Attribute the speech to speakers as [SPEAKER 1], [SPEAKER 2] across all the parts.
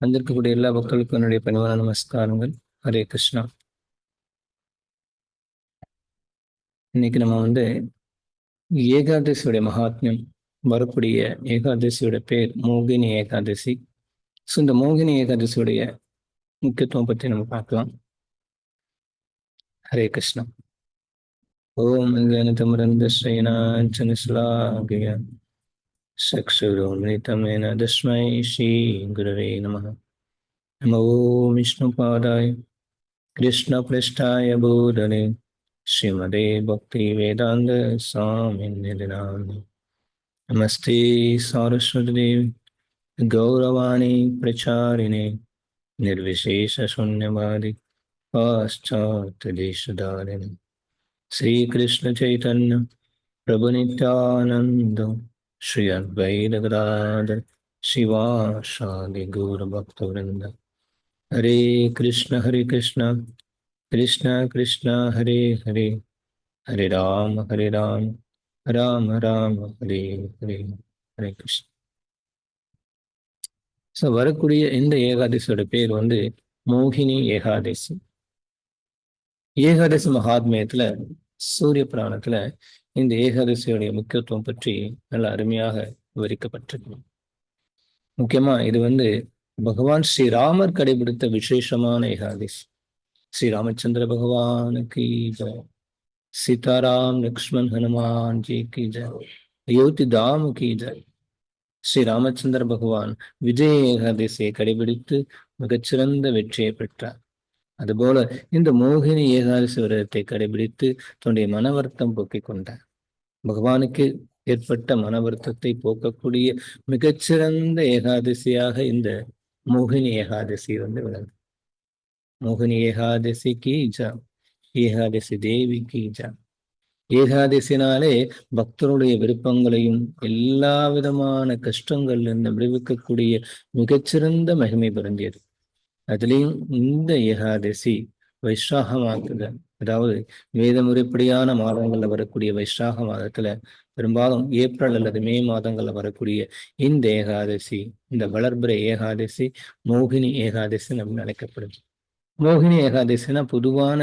[SPEAKER 1] வந்திருக்கக்கூடிய எல்லா பக்தர்களுக்கும் என்னுடைய பணிவான நமஸ்காரங்கள். ஹரே கிருஷ்ணா. இன்னைக்கு நம்ம வந்து ஏகாதசியுடைய மகாத்மியம் வரக்கூடிய ஏகாதசியோட பேர் மோகினி ஏகாதசி. ஸோ இந்த மோகினி ஏகாதசியுடைய முக்கியத்துவம் பற்றி நம்ம பார்க்கலாம். ஹரே கிருஷ்ணா. ஓம் கனதமரந்த ஸ்ரீனாஞ்சனஸ்லாகிய चक्षुरुन्मिलितमेन तस्मै श्रीगुरवे नमः नमो विष्णुपादाय कृष्णपृष्ठाय बोधने श्रीमदे भक्तिवेदान्तस्वामिनिधिनामि नमस्ते सारस्वतीदेवी गौरवाणी प्रचारिणे निर्विशेषशून्यवादि पाश्चात्यदेशधारिणे श्रीकृष्णचैतन्य प्रभुनित्यानन्द ஸ்ரீ அத்வைதகராஜ சிவா சாந்தி குரு பக்தவிருந்த ஹரே கிருஷ்ண ஹரி கிருஷ்ணா கிருஷ்ண கிருஷ்ணா ஹரே ஹரி. ஹரி ராம் ஹரி ராம் ராம் ராம் ஹரி ஹரி ஹரே கிருஷ்ணா. ஸோ வரக்கூடிய இந்த ஏகாதசியோட பேர் வந்து மோகினி ஏகாதசி. ஏகாதசி மகாத்மியத்துல சூரிய புராணத்துல இந்த ஏகாதசியுடைய முக்கியத்துவம் பற்றி நல்ல அருமையாக விவரிக்கப்பட்டிருக்கு முக்கியமா இது வந்து பகவான் ஸ்ரீராமர் கடைபிடித்த விசேஷமான ஏகாதசி. ஸ்ரீ ராமச்சந்திர பகவானுக்கு ஜெய் சீதாராம் லக்ஷ்மண் ஹனுமான் ஜி கி ஜெய் அயோத்தி தாமு கி ஜெய் ஸ்ரீ ராமச்சந்திர பகவான் விஜய ஏகாதசியை கடைபிடித்து மிகச்சிறந்த வெற்றியை பெற்றார். அதுபோல இந்த மோகினி ஏகாதசி விரதத்தை கடைபிடித்து தன்னுடைய மன வருத்தம் போக்கிக் கொண்டார். பகவானுக்கு ஏற்பட்ட மன வருத்தத்தை போக்கக்கூடிய மிகச்சிறந்த ஏகாதசியாக இந்த மோகினி ஏகாதசி வந்து விளங்கு. மோகினி ஏகாதசி கீஜா ஏகாதசி தேவி கீஜா ஏகாதசினாலே பக்தருடைய விருப்பங்களையும் எல்லா விதமான கஷ்டங்கள்ல இருந்து விடுவிக்கக்கூடிய மிகச்சிறந்த மகிமை பொருந்தியது. அதுலேயும் இந்த ஏகாதசி வைஷாகமாக்குதல் அதாவது வேத முறைப்படியான மாதங்கள்ல வரக்கூடிய வைஷாக மாதத்துல பெரும்பாலும் ஏப்ரல் அல்லது மே மாதங்கள்ல வரக்கூடிய இந்த ஏகாதசி இந்த வளர்பிற ஏகாதசி மோகினி ஏகாதசி நம்ம அழைக்கப்படுது. மோகினி ஏகாதசினா பொதுவான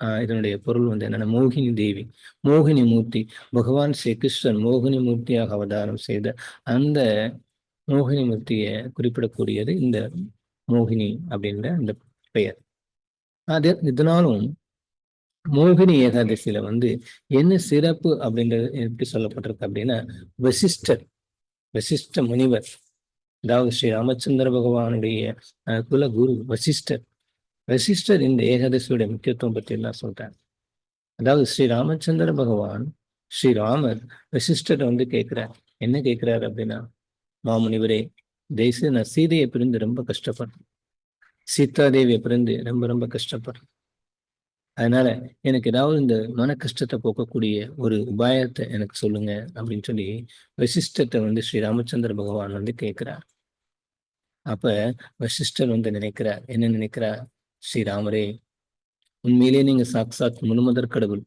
[SPEAKER 1] ஆஹ் இதனுடைய பொருள் வந்து என்னன்னா மோகினி தேவி மோகினி மூர்த்தி பகவான் ஸ்ரீ கிருஷ்ணன் மோகினி மூர்த்தியாக அவதாரம் செய்த அந்த மோகினி மூர்த்தியை குறிப்பிடக்கூடியது இந்த மோகினி அப்படின்ற அந்த பெயர். அது இதனாலும் மோகினி ஏகாதசியில வந்து என்ன சிறப்பு அப்படின்றது எப்படி சொல்லப்பட்டிருக்கு அப்படின்னா வசிஷ்டர் வசிஷ்ட முனிவர் அதாவது ஸ்ரீ ராமச்சந்திர பகவானுடைய குல குரு வசிஷ்டர். வசிஷ்டர் இந்த ஏகாதசியுடைய முக்கியத்துவம் பற்றி எல்லாம் சொல்றாங்க. அதாவது ஸ்ரீ ராமச்சந்திர பகவான் ஸ்ரீராமர் வசிஷ்டர் வந்து கேட்கிறார் என்ன கேட்கிறார் அப்படின்னா மாமுனிவரே தேச நான் சீதையை பிரிந்து ரொம்ப கஷ்டப்படுறேன். சீதாதேவி பிறந்து ரொம்ப ரொம்ப கஷ்டப்படுறேன் அதனால எனக்கு ஏதாவது இந்த மன கஷ்டத்தை போக்கக்கூடிய ஒரு உபாயத்தை எனக்கு சொல்லுங்க அப்படின்னு சொல்லி வசிஷ்டத்தை வந்து ஸ்ரீ ராமச்சந்திர பகவான் வந்து கேட்கிறார் அப்ப வசிஷ்டர் வந்து நினைக்கிறார் என்ன நினைக்கிறார்? ஸ்ரீராமரே உண்மையிலே நீங்க சாக்சாத் முழுமதர் கடவுள்.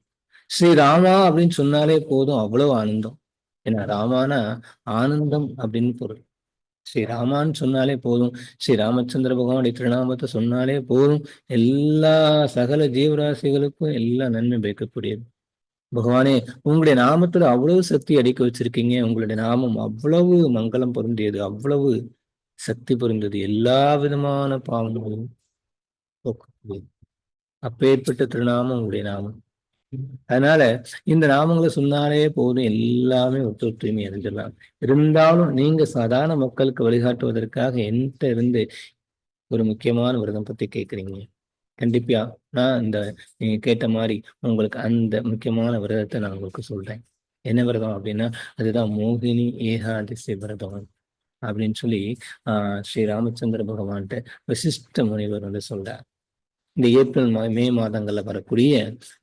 [SPEAKER 1] ஸ்ரீராமா அப்படின்னு சொன்னாலே போதும் அவ்வளவு ஆனந்தம். ஏன்னா ராமானா ஆனந்தம் அப்படின்னு பொருள். ஸ்ரீராமான்னு சொன்னாலே போதும். ஸ்ரீ ராமச்சந்திர பகவானுடைய திருநாமத்தை சொன்னாலே போதும். எல்லா சகல ஜீவராசிகளுக்கும் எல்லா நன்மை பயக்கக்கூடியது. பகவானே உங்களுடைய நாமத்துல அவ்வளவு சக்தி அடிக்க வச்சிருக்கீங்க. உங்களுடைய நாமம் அவ்வளவு மங்களம் பொருந்தியது. அவ்வளவு சக்தி பொருந்தது எல்லா விதமான பாவங்களும் அப்பேற்பட்ட திருநாமம் உங்களுடைய நாமம். அதனால இந்த நாமங்களை சொன்னாலே போதும். எல்லாமே ஒத்து தூய்மை அறிஞ்சிடலாம் இருந்தாலும் நீங்க சாதாரண மக்களுக்கு வழிகாட்டுவதற்காக என்கிட்ட இருந்து ஒரு முக்கியமான விரதம் பத்தி கேட்குறீங்க. கண்டிப்பா நான் இந்த நீங்க கேட்ட மாதிரி உங்களுக்கு அந்த முக்கியமான விரதத்தை நான் உங்களுக்கு சொல்றேன். என்ன விரதம் அப்படின்னா அதுதான் மோகினி ஏகாதசி விரதம் அப்படின்னு சொல்லி ஆஹ் ஸ்ரீ ராமச்சந்திர பகவான்கிட்ட வசிஷ்ட முனிவர் வந்து சொல்றார். இந்த ஏப்ரல் மா மே மாதங்கள்ல வரக்கூடிய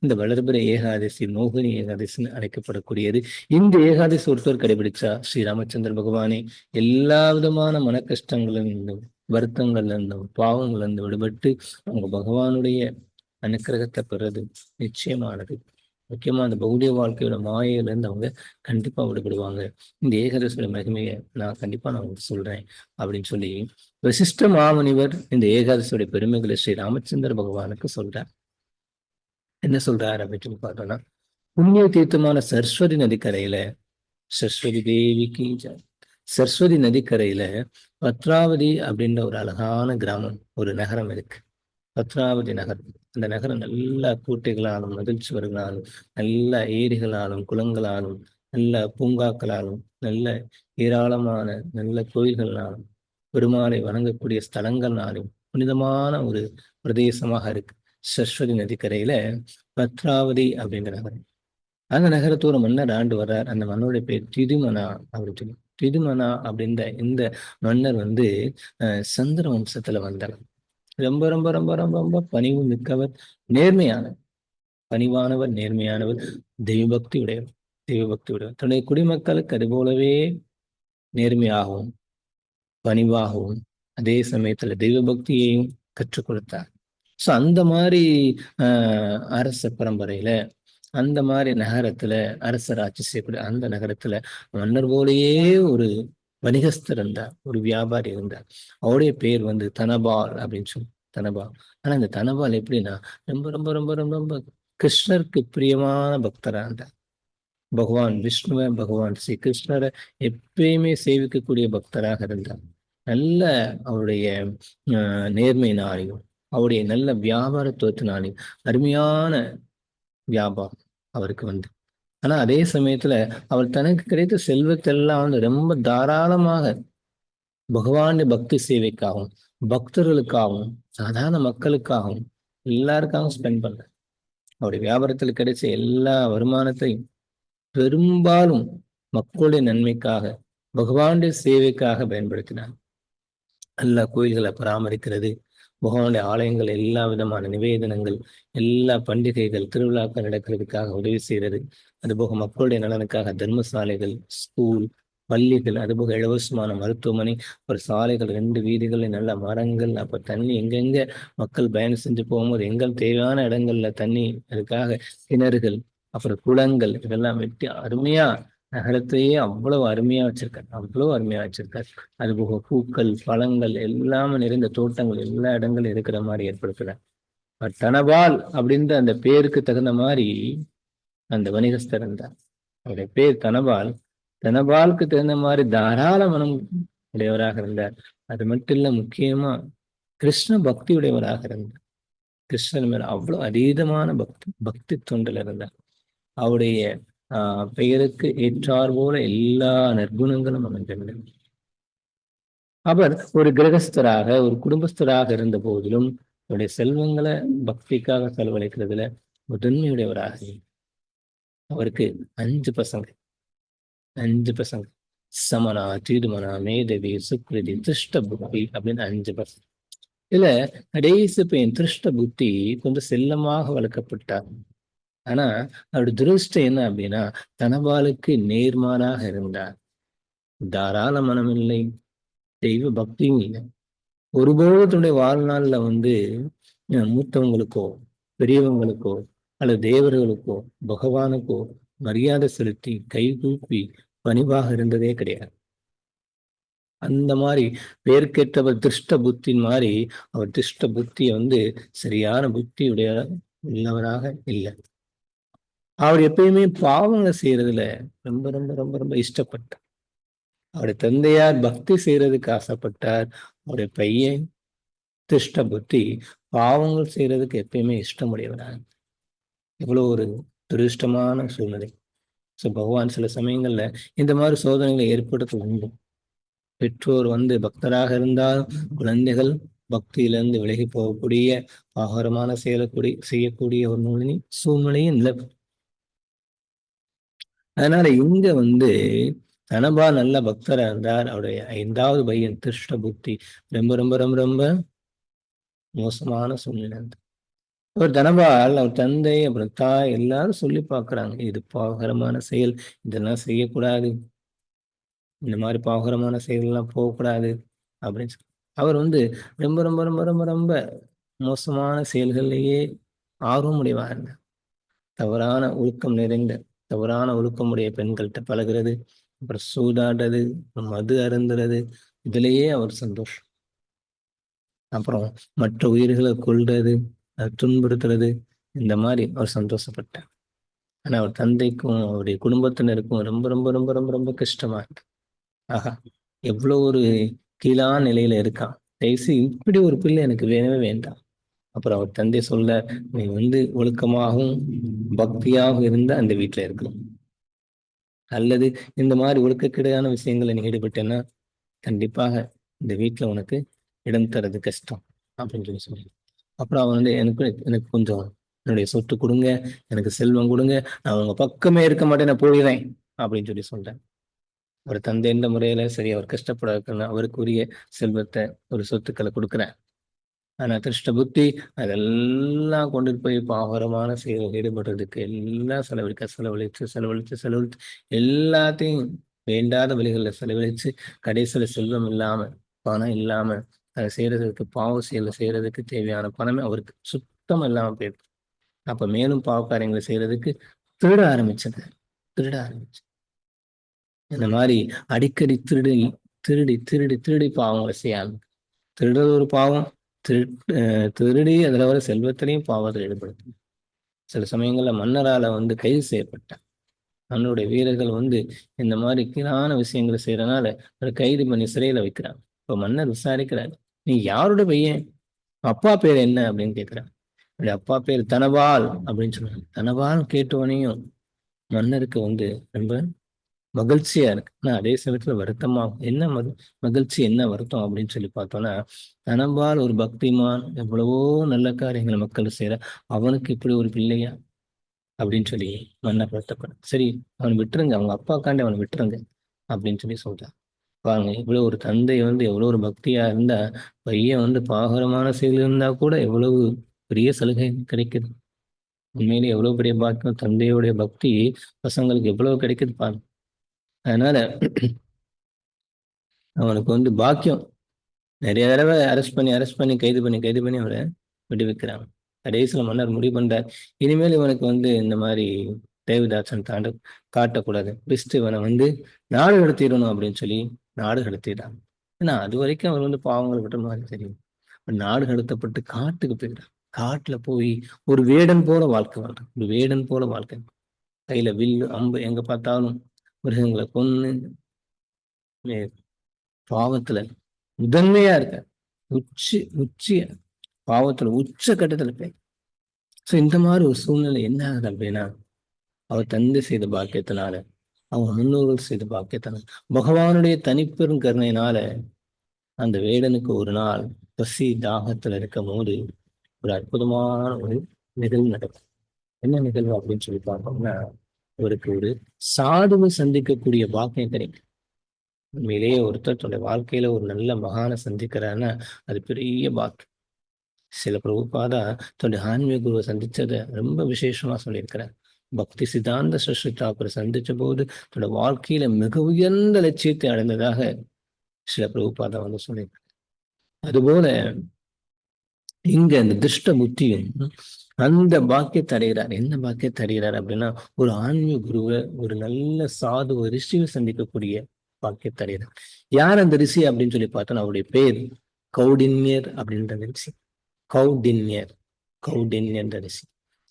[SPEAKER 1] இந்த வளர்பிற ஏகாதசி மோகினி ஏகாதசின்னு அழைக்கப்படக்கூடியது. இந்த ஏகாதசி ஒருத்தர் கடைபிடிச்சா ஸ்ரீ ராமச்சந்திர பகவானே. எல்லா விதமான மன கஷ்டங்களும் இருந்தும் வருத்தங்கள்ல இருந்து விடுபட்டு அவங்க பகவானுடைய அனுக்கிரகத்தை பெறது நிச்சயமானது. முக்கியமா அந்த பௌதிக வாழ்க்கையோட மாயையில இருந்து அவங்க கண்டிப்பா விடுபடுவாங்க. இந்த ஏகாதசியோட மகிமையை நான் கண்டிப்பா நான் உங்களுக்கு சொல்றேன் அப்படின்னு சொல்லி வசிஷ்ட மாமுனிவர் இந்த ஏகாதசியுடைய பெருமைகளை ஸ்ரீ ராமச்சந்திர பகவானுக்கு சொல்றார். என்ன சொல்றார் அப்படின்னு பார்த்தோம்னா புண்ணிய தீர்த்தமான சரஸ்வதி நதிக்கரையில சரஸ்வதி தேவிக்கு சரஸ்வதி நதிக்கரையில பத்ராவதி அப்படின்ற ஒரு அழகான கிராமம் ஒரு நகரம் இருக்கு. பத்ராவதி நகரம் அந்த நகரம் நல்ல கூட்டைகளாலும் மகிழ்ச்சி சுவர்களாலும் நல்ல ஏரிகளாலும் குளங்களாலும் நல்ல பூங்காக்களாலும் நல்ல ஏராளமான நல்ல கோயில்களாலும் பெருமாளை வணங்கக்கூடிய ஸ்தலங்கள்னாலும் புனிதமான ஒரு பிரதேசமாக இருக்கு. சரஸ்வதி நதிக்கரையில பத்ராவதி அப்படிங்கிற நகரம். அந்த நகரத்தோட மன்னர் ஆண்டு வர்றார். அந்த மன்னருடைய பேர் திதுமனா அப்படின்னு சொல்லி. திதுமனா அப்படின்ற இந்த மன்னர் வந்து சந்திர வம்சத்துல வந்தவர் ரொம்ப ரொம்ப ரொம்ப ரொம்ப ரொம்ப பணிவு மிக்கவர் நேர்மையான பணிவானவர் நேர்மையானவர் தெய்வபக்தி உடையவர் தெய்வபக்தி உடையவர். தன்னுடைய குடிமக்களுக்கு அது போலவே நேர்மையாகவும் பணிவாகவும் அதே சமயத்துல தெய்வ பக்தியையும் கற்றுக் கொடுத்தார். ஸோ அந்த மாதிரி அரச பரம்பரையில அந்த மாதிரி நகரத்துல அரசர் ஆட்சி செய்யக்கூடிய அந்த நகரத்துல மன்னர் போலேயே ஒரு வணிகஸ்தர் இருந்தார். ஒரு வியாபாரி இருந்தார். அவருடைய பேர் வந்து தனபால் அப்படின்னு சொல்லி தனபால். ஆனா இந்த தனபால் எப்படின்னா ரொம்ப ரொம்ப ரொம்ப ரொம்ப ரொம்ப கிருஷ்ணருக்கு பிரியமான பக்தரா இருந்தார். பகவான் விஷ்ணுவ பகவான் ஸ்ரீ கிருஷ்ணரை எப்பயுமே சேவிக்கக்கூடிய பக்தராக இருந்தார். நல்ல அவருடைய நேர்மையினாலையும் அவருடைய நல்ல வியாபாரத்துவத்தினாலையும் அருமையான வியாபாரம் அவருக்கு வந்து. ஆனா அதே சமயத்துல அவர் தனக்கு கிடைத்த செல்வத்தெல்லாம் வந்து ரொம்ப தாராளமாக பகவானுடைய பக்தி சேவைக்காகவும் பக்தர்களுக்காகவும் சாதாரண மக்களுக்காகவும் எல்லாருக்காகவும் ஸ்பெண்ட் பண்ண அவருடைய வியாபாரத்தில் கிடைச்ச எல்லா வருமானத்தையும் பெரும்பாலும் மக்களுடைய நன்மைக்காக பகவானுடைய சேவைக்காக பயன்படுத்தினார். எல்லா கோயில்களை பராமரிக்கிறது பகவானுடைய ஆலயங்கள் எல்லா விதமான நிவேதனங்கள் எல்லா பண்டிகைகள் திருவிழாக்கள் நடக்கிறதுக்காக உதவி செய்கிறது. அதுபோக மக்களுடைய நலனுக்காக தர்மசாலைகள் ஸ்கூல் பள்ளிகள் அதுபோக இலவசமான மருத்துவமனை ஒரு சாலைகள் ரெண்டு வீதிகள் நல்ல மரங்கள் அப்போ தண்ணி எங்கெங்க மக்கள் பயணம் செஞ்சு போகும்போது எங்கள் தேவையான இடங்கள்ல தண்ணி அதுக்காக கிணறுகள் அப்புறம் குளங்கள் இதெல்லாம் வெட்டி அருமையா நகரத்தையே அவ்வளவு அருமையா வச்சிருக்கார். அவ்வளவு அருமையா வச்சிருக்கார். அது போக பூக்கள் பழங்கள் எல்லாமே நிறைந்த தோட்டங்கள் எல்லா இடங்களும் இருக்கிற மாதிரி ஏற்படுத்துறார். தனபால் அப்படின்ற அந்த பேருக்கு தகுந்த மாதிரி அந்த வணிகஸ்தர் இருந்தார். அவருடைய பேர் தனபால். தனபாலுக்கு தகுந்த மாதிரி தாராள மனம் உடையவராக இருந்தார். அது மட்டும் இல்ல முக்கியமா கிருஷ்ண பக்தி உடையவராக இருந்தார். கிருஷ்ணன் மேல அவ்வளவு அதீதமான பக்தி பக்தி தொண்டில் இருந்தார். அவருடைய பெயருக்கு ஏற்றார் போல எல்லா நற்குணங்களும் அமைந்துவிடும் அவர் ஒரு கிரகஸ்தராக ஒரு குடும்பஸ்தராக இருந்த போதிலும் அவருடைய செல்வங்களை பக்திக்காக செலவழிக்கிறதுல முதன்மையுடையவராக அவருக்கு அஞ்சு பசங்க அஞ்சு பசங்க. சமனா தீதுமனா மேதவி சுக்ரிதி திருஷ்ட புத்தி அப்படின்னு அஞ்சு பசங்க. இதுல கடைசி பையன் திருஷ்ட புத்தி கொஞ்சம் செல்லமாக வளர்க்கப்பட்டார். ஆனா அவருடைய துரஷ்டம் என்ன அப்படின்னா தனபாலுக்கு நேர்மாறாக இருந்தார். தாராள மனம் இல்லை தெய்வ பக்தியும் இல்லை. ஒருபோது தன்னுடைய வாழ்நாள்ல வந்து மூத்தவங்களுக்கோ பெரியவங்களுக்கோ அல்லது தேவர்களுக்கோ பகவானுக்கோ மரியாதை செலுத்தி கை கூப்பி பணிவாக இருந்ததே கிடையாது. அந்த மாதிரி பேர்கேற்றவர் திருஷ்ட புத்தின் மாதிரி அவர் திருஷ்ட புத்தியை வந்து சரியான புத்தியுடைய உள்ளவராக இல்லை. அவர் எப்பயுமே பாவங்களை செய்யறதுல ரொம்ப ரொம்ப ரொம்ப ரொம்ப இஷ்டப்பட்டார். அவருடைய தந்தையார் பக்தி செய்யறதுக்கு ஆசைப்பட்டார். அவருடைய பையன் திருஷ்ட புத்தி பாவங்கள் செய்யறதுக்கு எப்பயுமே இஷ்டமுடையவராக இவ்வளவு ஒரு துரிஷ்டமான சூழ்நிலை. ஸோ பகவான் சில சமயங்கள்ல இந்த மாதிரி சோதனைகளை ஏற்படுத்த உண்டு பெற்றோர் வந்து பக்தராக இருந்தால் குழந்தைகள் பக்தியிலிருந்து விலகி போகக்கூடிய ஆகாரமான செயலக்கூடிய செய்யக்கூடிய ஒரு நூலினி சூழ்நிலையும் நிலவு அதனால இங்க வந்து தனபா நல்ல பக்தரா இருந்தார். அவருடைய ஐந்தாவது பையன் திருஷ்ட புத்தி. ரொம்ப ரொம்ப ரொம்ப ரொம்ப மோசமான சூழ்நிலை அவர் தனபால் அவர் தந்தை அப்புறம் தாய் எல்லாரும் சொல்லி பார்க்குறாங்க. இது பாகரமான செயல். இதெல்லாம் செய்யக்கூடாது. இந்த மாதிரி பாகரமான செயல்லாம் போகக்கூடாது அப்படின்னு சொல்லி அவர் வந்து ரொம்ப ரொம்ப ரொம்ப ரொம்ப ரொம்ப மோசமான செயல்கள்லேயே ஆர்வம் உடையவா இருந்தார். தவறான ஒழுக்கம் நிறைந்த தவறான ஒழுக்கமுடைய பெண்கள்கிட்ட பழகிறது அப்புறம் சூதாடுறது மது அருந்துறது இதுலேயே அவர் சந்தோஷம். அப்புறம் மற்ற உயிர்களை கொள்றது துன்புறுத்துறது இந்த மாதிரி அவர் சந்தோஷப்பட்டார். ஆனா அவர் தந்தைக்கும் அவருடைய குடும்பத்தினருக்கும் ரொம்ப ரொம்ப ரொம்ப ரொம்ப ரொம்ப கஷ்டமா இருக்கு. ஆகா எவ்வளோ ஒரு கீழான நிலையில இருக்கான். தயவுசு இப்படி ஒரு பிள்ளை எனக்கு வேணவே வேண்டாம். அப்புறம் அவர் தந்தை சொல்ல நீ வந்து ஒழுக்கமாகவும் பக்தியாகவும் இருந்தா அந்த வீட்டுல இருக்கணும் அல்லது இந்த மாதிரி ஒழுக்கக்கிடையான விஷயங்களை நீ ஈடுபட்டேன்னா கண்டிப்பாக இந்த வீட்டுல உனக்கு இடம் தரது கஷ்டம் அப்படின்னு சொல்லி சொல்லி அப்புறம் அவன் வந்து எனக்கு எனக்கு கொஞ்சம் என்னுடைய சொத்து கொடுங்க எனக்கு செல்வம் கொடுங்க நான் உங்க பக்கமே இருக்க மாட்டேன் நான் போயிடுறேன் அப்படின்னு சொல்லி சொல்றேன் அவர் தந்தை எந்த முறையில சரி அவர் கஷ்டப்பட அவருக்குரிய செல்வத்தை ஒரு சொத்துக்களை கொடுக்குறேன். ஆனா திருஷ்ட புத்தி அதெல்லாம் கொண்டு போய் பாவகரமான செயல் ஈடுபடுறதுக்கு எல்லாம் செலவழிக்க செலவழித்து செலவழித்து செலவழித்து எல்லாத்தையும் வேண்டாத வழிகளில் செலவழிச்சு கடைசியில செல்வம் இல்லாம பணம் இல்லாம அதை செய்யறதுக்கு பாவ செயலை செய்யறதுக்கு தேவையான பணமே அவருக்கு சுத்தம் இல்லாம போயிடுது. அப்ப மேலும் பாவக்காரியங்களை செய்யறதுக்கு திருட ஆரம்பிச்சது திருட ஆரம்பிச்சு. இந்த மாதிரி அடிக்கடி திருடி திருடி திருடி திருடி பாவங்களை செய்யாமல் திருடுறது ஒரு பாவம் திருடி அதுல வர செல்வத்திலையும் பாவத்தில் ஈடுபடுத்து சில சமயங்கள்ல மன்னரால வந்து கைது செய்யப்பட்டார். மன்னருடைய வீரர்கள் வந்து இந்த மாதிரி கீழான விஷயங்களை செய்யறதுனால அதை கைது பண்ணி சிறையில வைக்கிறாங்க. இப்ப மன்னர் விசாரிக்கிறாரு நீ யாரோட பையன்? அப்பா பேர் என்ன? அப்படின்னு கேட்கிறான் அப்பா பேர் தனபால் அப்படின்னு சொல்றாங்க. தனபால் கேட்டவனையும் மன்னருக்கு வந்து ரொம்ப மகிழ்ச்சியா இருக்கு. ஆனா அதே சமயத்துல வருத்தமாகும். என்ன மது மகிழ்ச்சி என்ன வருத்தம் அப்படின்னு சொல்லி பார்த்தோம்னா நனம்பால் ஒரு பக்திமான் எவ்வளவோ நல்ல காரியங்களை மக்கள் செய்யற அவனுக்கு இப்படி ஒரு பிள்ளையா? அப்படின்னு சொல்லி மன்ன வருத்தப்படும் சரி அவன் விட்டுருங்க. அவங்க அப்பாக்காண்டி அவனை விட்டுருங்க அப்படின்னு சொல்லி சொல்றான் பாருங்க இவ்வளவு ஒரு தந்தை வந்து எவ்வளவு ஒரு பக்தியா இருந்தா பையன் வந்து பாகரமான செயல் இருந்தா கூட எவ்வளவு பெரிய சலுகை கிடைக்குது. உண்மையிலே எவ்வளவு பெரிய பாக்கியம். தந்தையுடைய பக்தி பசங்களுக்கு எவ்வளவு கிடைக்குது பாருங்க. அதனால அவனுக்கு வந்து பாக்கியம். நிறைய தடவை அரெஸ்ட் பண்ணி அரெஸ்ட் பண்ணி கைது பண்ணி கைது பண்ணி அவரை விடுவிக்கிறாங்க. கடைசியில் மன்னர் முடிவு பண்ணுறார் இனிமேல் இவனுக்கு வந்து இந்த மாதிரி தேவதாசன் தாண்ட காட்டக்கூடாது. பெஸ்ட் இவனை வந்து நாடு கடத்திடணும் அப்படின்னு சொல்லி நாடு கடத்திடுறாங்க. ஏன்னா அது வரைக்கும் அவர் வந்து பாவங்கள் விட்ட மாதிரி தெரியும். நாடு கடத்தப்பட்டு காட்டுக்கு போயிடுறான் காட்டுல போய் ஒரு வேடன் போல வாழ்க்கை வாழ்றான் ஒரு வேடன் போல வாழ்க்கை. கையில வில்லு அம்பு எங்க பார்த்தாலும் மிருகங்களை கொன்று பாவத்துல முதன்மையா இருக்க. உச்சி உச்சிய பாவத்துல உச்ச கட்டத்துல போய் ஸோ இந்த மாதிரி ஒரு சூழ்நிலை என்ன ஆகுது அப்படின்னா அவர் தந்தை செய்த பாக்கியத்தினால அவங்க முன்னோர்கள் செய்த பாக்கியத்தினால பகவானுடைய தனிப்பெரும் கருணையினால அந்த வேடனுக்கு ஒரு நாள் பசி தாகத்துல இருக்கும் போது ஒரு அற்புதமான ஒரு நிகழ்வு நடக்கும். என்ன நிகழ்வு அப்படின்னு சொல்லி பார்த்தோம்னா அவருக்கு ஒரு சாதுவை சந்திக்கக்கூடிய பாக்கியம் கிடைக்கும். உண்மையிலேயே ஒருத்தர் தன்னுடைய வாழ்க்கையில ஒரு நல்ல மகான சந்திக்கிறாருன்னா அது பெரிய பாக்கியம். சில பிரபுபாதா தன்னுடைய ஆன்மீக குருவை சந்திச்சதை ரொம்ப விசேஷமா சொல்லியிருக்கிறார். பக்தி சித்தாந்த சஷ்டி அவரை சந்திச்ச போது தன்னோட வாழ்க்கையில மிக உயர்ந்த லட்சியத்தை அடைந்ததாக சில பிரபுபாதா வந்து சொல்லியிருக்கிறார். அதுபோல இங்க இந்த திருஷ்ட புத்தியும் அந்த பாக்கியத்தை அடைகிறார். என்ன பாக்கியத்தை அடைகிறார் அப்படின்னா ஒரு ஆன்மீக குருவை ஒரு நல்ல சாது ஒரு ரிஷியை சந்திக்கக்கூடிய பாக்கியத்தை அடைகிறார். யார் அந்த ரிஷி அப்படின்னு சொல்லி பார்த்தோன்னா அவருடைய பேர் கௌடின்யர் அப்படின்ற ரிஷி. கௌடின்யர் கௌடின்யன்ற ரிஷி.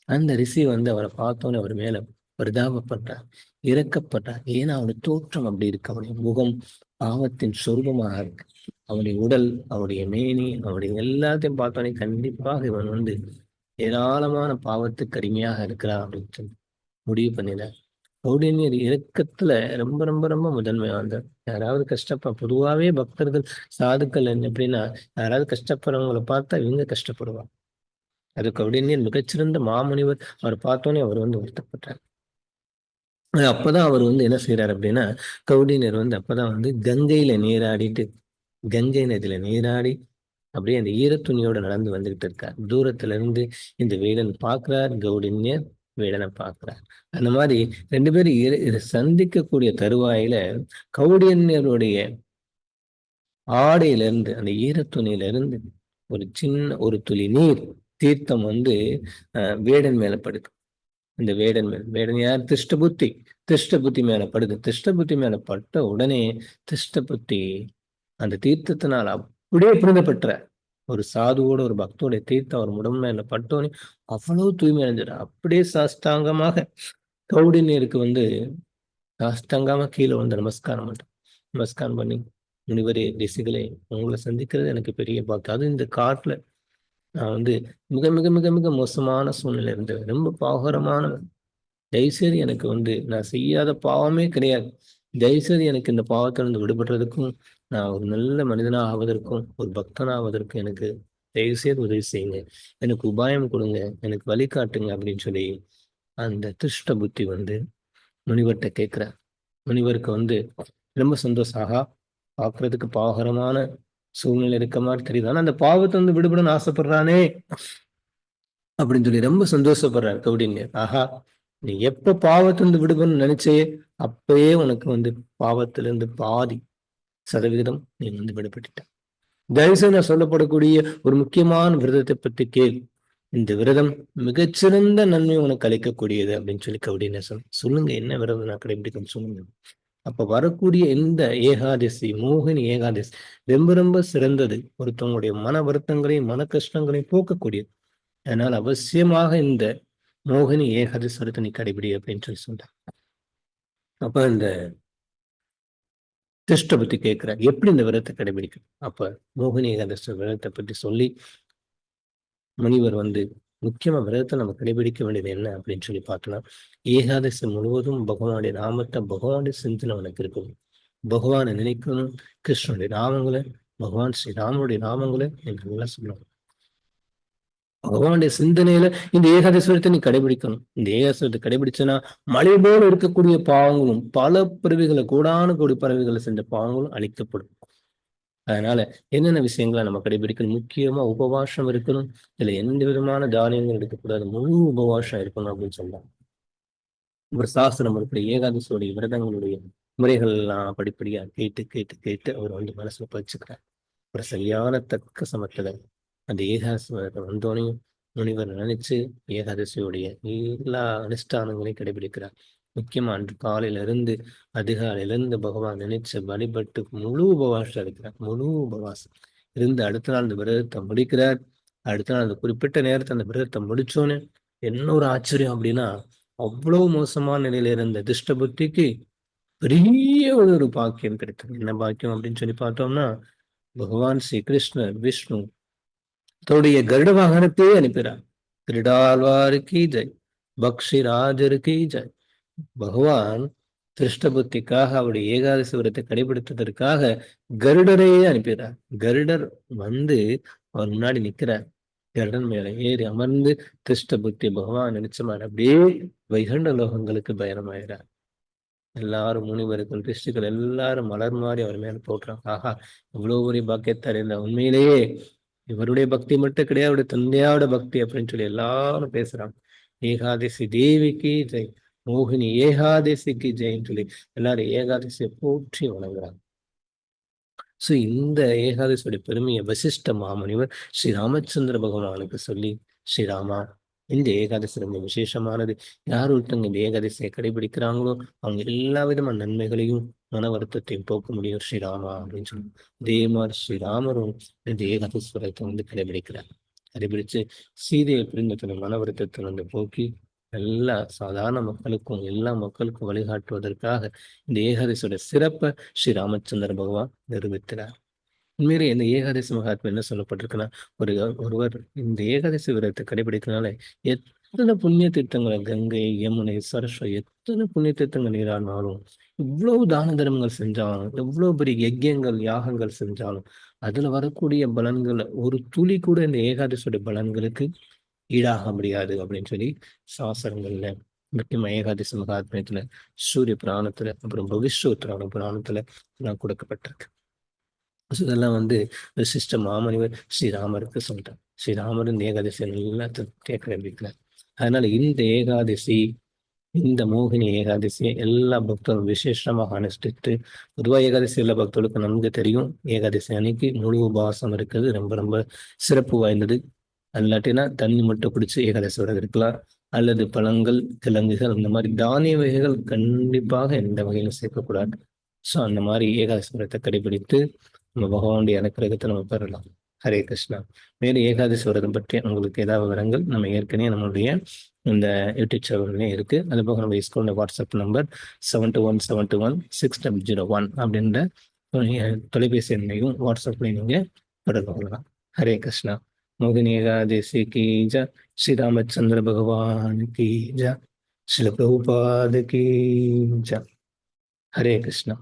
[SPEAKER 1] அந்த ரிஷி வந்து அவரை பார்த்தோன்னே அவர் மேல பரிதாபப்பட்டார் இறக்கப்பட்டார் ஏன்னா அவருடைய தோற்றம் அப்படி இருக்கு. அவருடைய முகம் பாவத்தின் சொருபமாக இருக்கு. அவனுடைய உடல் அவருடைய மேனி அவருடைய எல்லாத்தையும் பார்த்தோன்னே கண்டிப்பாக இவன் வந்து ஏராளமான பாவத்துக்கு அடிமையாக இருக்கிறா அப்படின்னு சொல்லி முடிவு பண்ணினார். கௌடினியர் இறக்கத்துல ரொம்ப ரொம்ப ரொம்ப முதன்மை வந்தார் யாராவது கஷ்டப்ப பொதுவாகவே பக்தர்கள் சாதுக்கள் எப்படின்னா யாராவது கஷ்டப்படுறவங்களை பார்த்தா இவங்க கஷ்டப்படுவாங்க. அது கௌடினியர் மிகச்சிறந்த மாமுனிவர். அவர் பார்த்தோன்னே அவர் வந்து வருத்தப்பட்டார். அப்பதான் அவர் வந்து என்ன செய்யறாரு அப்படின்னா கௌடினியர் வந்து அப்பதான் வந்து கங்கையில நீராடிட்டு கங்கை நதியில நீராடி அப்படியே அந்த ஈரத்துணியோட நடந்து வந்துகிட்டு இருக்கார். தூரத்துல இருந்து இந்த வேடன் பார்க்கிறார் கௌடின்யர் வேடனை பார்க்கிறார். அந்த மாதிரி ரெண்டு பேரும் சந்திக்கக்கூடிய தருவாயில கௌடியன்யருடைய ஆடையிலிருந்து அந்த ஈரத்துணியில இருந்து ஒரு சின்ன ஒரு துளி நீர் தீர்த்தம் வந்து வேடன் மேல படுக்கும் இந்த வேடன் மேல் வேடன் யார்? திருஷ்ட புத்தி திருஷ்ட புத்தி மேல படுது. திருஷ்ட புத்தி மேல பட்ட உடனே திருஷ்ட புத்தி அந்த தீர்த்தத்தினால் அப்படியே புரிந்தப்பட்ட ஒரு சாதுவோட ஒரு பக்தோட தீர்த்தம் அவர் உடம்புல என்ன பட்டோன்னு அவ்வளவு தூய்மை அடைஞ்சிடும் அப்படியே சாஸ்தாங்கமாக நீருக்கு வந்து சாஸ்தாங்கமா கீழே வந்து நமஸ்காரம் பண்றேன் நமஸ்காரம் பண்ணி முனிவரே திசைகளே உங்களை சந்திக்கிறது எனக்கு பெரிய பாக்கியம். அது இந்த காட்டுல நான் வந்து மிக மிக மிக மிக மோசமான சூழ்நிலை இருந்தேன் ரொம்ப பாகரமான தயவுசெய்து எனக்கு வந்து நான் செய்யாத பாவமே கிடையாது. தயவுசெய்து எனக்கு இந்த பாவத்திலிருந்து விடுபடுறதுக்கும் நான் ஒரு நல்ல மனிதனாக ஆவதற்கும் ஒரு பக்தனாவதற்கும் எனக்கு தயவு செய்து உதவி செய்யுங்க. எனக்கு உபாயம் கொடுங்க எனக்கு வழிகாட்டுங்க அப்படின்னு சொல்லி அந்த திருஷ்ட புத்தி வந்து முனிவர்கிட்ட கேட்குறார். முனிவருக்கு வந்து ரொம்ப சந்தோஷம். ஆகா பார்க்கறதுக்கு பாவகரமான சூழ்நிலை இருக்க மாதிரி தெரியுது. ஆனா அந்த பாவத்தை வந்து விடுபடணும்னு ஆசைப்படுறானே அப்படின்னு சொல்லி ரொம்ப சந்தோஷப்படுறாரு கௌடின்யர். ஆஹா நீ எப்ப பாவத்திலிருந்து விடுபடணும்னு நினைச்சே அப்பயே உனக்கு வந்து பாவத்திலிருந்து பாதி சதவிகிதம் நீ வந்து விடுபட்டுட்ட. தயவுசெய்து நான் சொல்லப்படக்கூடிய ஒரு முக்கியமான விரதத்தை பத்தி கேள். இந்த விரதம் மிகச்சிறந்த நன்மை உனக்கு அளிக்கக்கூடியது அப்படின்னு சொல்லி கௌடினேசன் சொல்லுங்க என்ன விரதம் நான் கடைபிடிக்கணும் சொல்லுங்க. அப்ப வரக்கூடிய இந்த ஏகாதசி மோகினி ஏகாதசி ரொம்ப ரொம்ப சிறந்தது. ஒருத்தவங்களுடைய மன வருத்தங்களையும் மன கஷ்டங்களையும் போக்கக்கூடியது. அதனால் அவசியமாக இந்த மோகினி ஏகாதசி விரதத்தை நீ கடைபிடி அப்படின்னு சொல்லி சொல்றாங்க அப்ப இந்த கிருஷ்ண பத்தி கேட்கிற எப்படி இந்த விரதத்தை கடைபிடிக்கும் அப்ப மோகினி ஏகாதசி விரதத்தை பற்றி சொல்லி முனிவர் வந்து முக்கியமா விரதத்தை நம்ம கடைபிடிக்க வேண்டியது என்ன அப்படின்னு சொல்லி பார்க்கலாம் ஏகாதசி முழுவதும் பகவானுடைய நாமத்தை பகவானுடைய சிந்தனை உனக்கு இருக்கும் பகவானை நினைக்கணும். கிருஷ்ணனுடைய நாமங்களை பகவான் ஸ்ரீ ராமனுடைய நாமங்களை நீங்கள் நல்லா சொல்லணும். பகவானுடைய சிந்தனையில இந்த ஏகாதேஸ்வரத்தை நீ கடைபிடிக்கணும். இந்த ஏகாதேஸ்வரத்தை கடைபிடிச்சனா மழை போல இருக்கக்கூடிய பாவங்களும் பல பிறவிகளை கூடான கூடிய பறவைகளை சென்ற பாவங்களும் அழிக்கப்படும். அதனால என்னென்ன விஷயங்களை நம்ம கடைபிடிக்கணும்? முக்கியமா உபவாசம் இருக்கணும். இதுல எந்த விதமான தானியங்கள் எடுக்கக்கூடாது. முழு உபவாசம் இருக்கணும் அப்படின்னு சொல்லலாம் ஒரு சாஸ்திரம் இருக்கிற ஏகாதசியோடைய விரதங்களுடைய முறைகள் எல்லாம் படிப்படியா கேட்டு கேட்டு கேட்டு அவர் வந்து மனசுல பதிச்சுக்கிறார். ஒரு சரியான தக்க சமத்துல அந்த ஏகாதசி வந்தோனையும் முனிவர் நினைச்சு ஏகாதசியுடைய எல்லா அனுஷ்டானங்களையும் கடைபிடிக்கிறார். முக்கியமா அன்று காலையில இருந்து அதிகாலையில இருந்து பகவான் நினைச்சு வழிபட்டு முழு உபவாசம் இருக்கிறார் முழு உபவாசம். இருந்து அடுத்த நாள் அந்த விரதத்தை முடிக்கிறார். அடுத்த நாள் அந்த குறிப்பிட்ட நேரத்தை அந்த விரதத்தை முடிச்சோன்னு என்ன ஒரு ஆச்சரியம் அப்படின்னா அவ்வளவு மோசமான நிலையில இருந்த திஷ்ட புத்திக்கு பெரிய ஒரு பாக்கியம் கிடைத்தது. என்ன பாக்கியம் அப்படின்னு சொல்லி பார்த்தோம்னா பகவான் ஸ்ரீ கிருஷ்ணர் விஷ்ணு தன்னுடைய கருட வாகனத்தையே அனுப்பினார் கிருடாழ்வாருக்கு ஜெய் பக்ஷி ராஜருக்கு ஜெய். பகவான் திருஷ்ட புத்திக்காக அவருடைய ஏகாதசி விரத்தை கடைபிடித்ததற்காக கருடரையே அனுப்பிடுறார் கருடர் வந்து அவர் முன்னாடி நிற்கிறார் கருடன் மேல ஏறி அமர்ந்து திருஷ்ட புத்தி பகவான் நினைச்சமார் அப்படியே வைகண்ட லோகங்களுக்கு பயணமாயிறார். எல்லாரும் முனிவர்கள் திருஷ்டிகள் எல்லாரும் மலர் மாதிரி அவர் மேல போட்டுறாங்க. ஆஹா இவ்வளவு ஒரு பாக்கியத்தார் இருந்த உண்மையிலேயே இவருடைய பக்தி மட்டும் கிடையாது அவருடைய தந்தையாவோட பக்தி அப்படின்னு சொல்லி எல்லாரும் பேசுறாங்க. ஏகாதசி தேவிக்கு ஜெய் மோகினி ஏகாதசிக்கு ஜெயின்னு சொல்லி எல்லாரும் ஏகாதசியை போற்றி வணங்குறாங்க. சோ இந்த ஏகாதசியோட பெருமையை வசிஷ்ட மாமுனிவர் ஸ்ரீ ராமச்சந்திர பகவானுக்கு சொல்லி ஸ்ரீராமா இந்த ஏகாதசி ரொம்ப விசேஷமானது. யார் ஒருத்தங்க இந்த ஏகாதசியை கடைபிடிக்கிறாங்களோ அவங்க எல்லா விதமான நன்மைகளையும் மன வருத்தத்தையும் போக்க முடியும் ஸ்ரீராமா அப்படின்னு சொல்லுவோம் அதே மாதிரி ஸ்ரீராமரும் இந்த ஏகாதஸ்வரத்தை வந்து கடைபிடிக்கிறார். கடைபிடிச்சு சீதையை பிரிந்த தன் மன வருத்தத்தை வந்து போக்கி எல்லா சாதாரண மக்களுக்கும் எல்லா மக்களுக்கும் வழிகாட்டுவதற்காக இந்த ஏகாதசியோட சிறப்பை ஸ்ரீ ராமச்சந்திர பகவான் நிரூபித்தார் உண்மையிலே இந்த ஏகாதசி மகாத்மா என்ன சொல்லப்பட்டிருக்குன்னா ஒரு ஒருவர் இந்த ஏகாதசி விரதத்தை கடைபிடிக்கிறதுனால எத்தனை புண்ணிய தீர்த்தங்களை? கங்கை யமுனை சரஸ்வ எத்தனை புண்ணிய தீர்த்தங்கள் நீராடினாலும் இவ்வளவு தான தர்மங்கள் செஞ்சாலும் எவ்வளவு பெரிய யஜ்யங்கள் யாகங்கள் செஞ்சாலும் அதுல வரக்கூடிய பலன்கள் ஒரு துளி கூட இந்த ஏகாதசியோட பலன்களுக்கு ஈடாக முடியாது அப்படின்னு சொல்லி சாஸ்திரங்கள்ல முக்கியமா ஏகாதசி மகாத்மியத்துல சூரிய புராணத்துல அப்புறம் பவிஷ்யோத்ரான புராணத்துல நான் கொடுக்கப்பட்டிருக்கு. இதெல்லாம் வந்து விசிஷ்ட மாமனிவர் ஸ்ரீராமருக்கு சொல்றார் ஸ்ரீராமர் இந்த ஏகாதசி நல்லா கேட்க வைக்கிறார் அதனால இந்த ஏகாதசி இந்த மோகினி ஏகாதசியை எல்லா பக்தரும் விசேஷமாக அனுஷ்டித்து பொதுவாக ஏகாதசி உள்ள பக்தர்களுக்கு நன்கு தெரியும். ஏகாதசி அன்னைக்கு முழு உபவாசம் இருக்கிறது ரொம்ப ரொம்ப சிறப்பு வாய்ந்தது. அல்லாட்டினா தண்ணி மட்டும் குடிச்சு ஏகாதசி விரதம் இருக்கலாம். அல்லது பழங்கள் கிழங்குகள் இந்த மாதிரி தானிய வகைகள் கண்டிப்பாக எந்த வகையிலும் சேர்க்கக்கூடாது. ஸோ அந்த மாதிரி ஏகாதசி விரதத்தை கடைபிடித்து நம்ம பகவானுடைய அனுக்கிரகத்தை நம்ம பெறலாம். ஹரே கிருஷ்ணா. வேறு ஏகாதசி விரதம் பற்றி உங்களுக்கு ஏதாவது விவரங்கள் நம்ம ஏற்கனவே நம்மளுடைய இந்த யூடியூப் சேனல்லே இருக்கு. அது போக நம்ம ஸ்கூலோட WhatsApp number seven two one seven two one six double zero one அப்படின்ற தொலைபேசி எண்ணையும் வாட்ஸ்அப்லையும் நீங்கள் தொடர்பு கொள்ளலாம். ஹரே கிருஷ்ணா. மோகினி ஏகாதசி கி ஸ்ரீராமச்சந்திர பகவான் கி ஜா ஸ்ரீல பிரபுபாத கி ஹரே கிருஷ்ணா.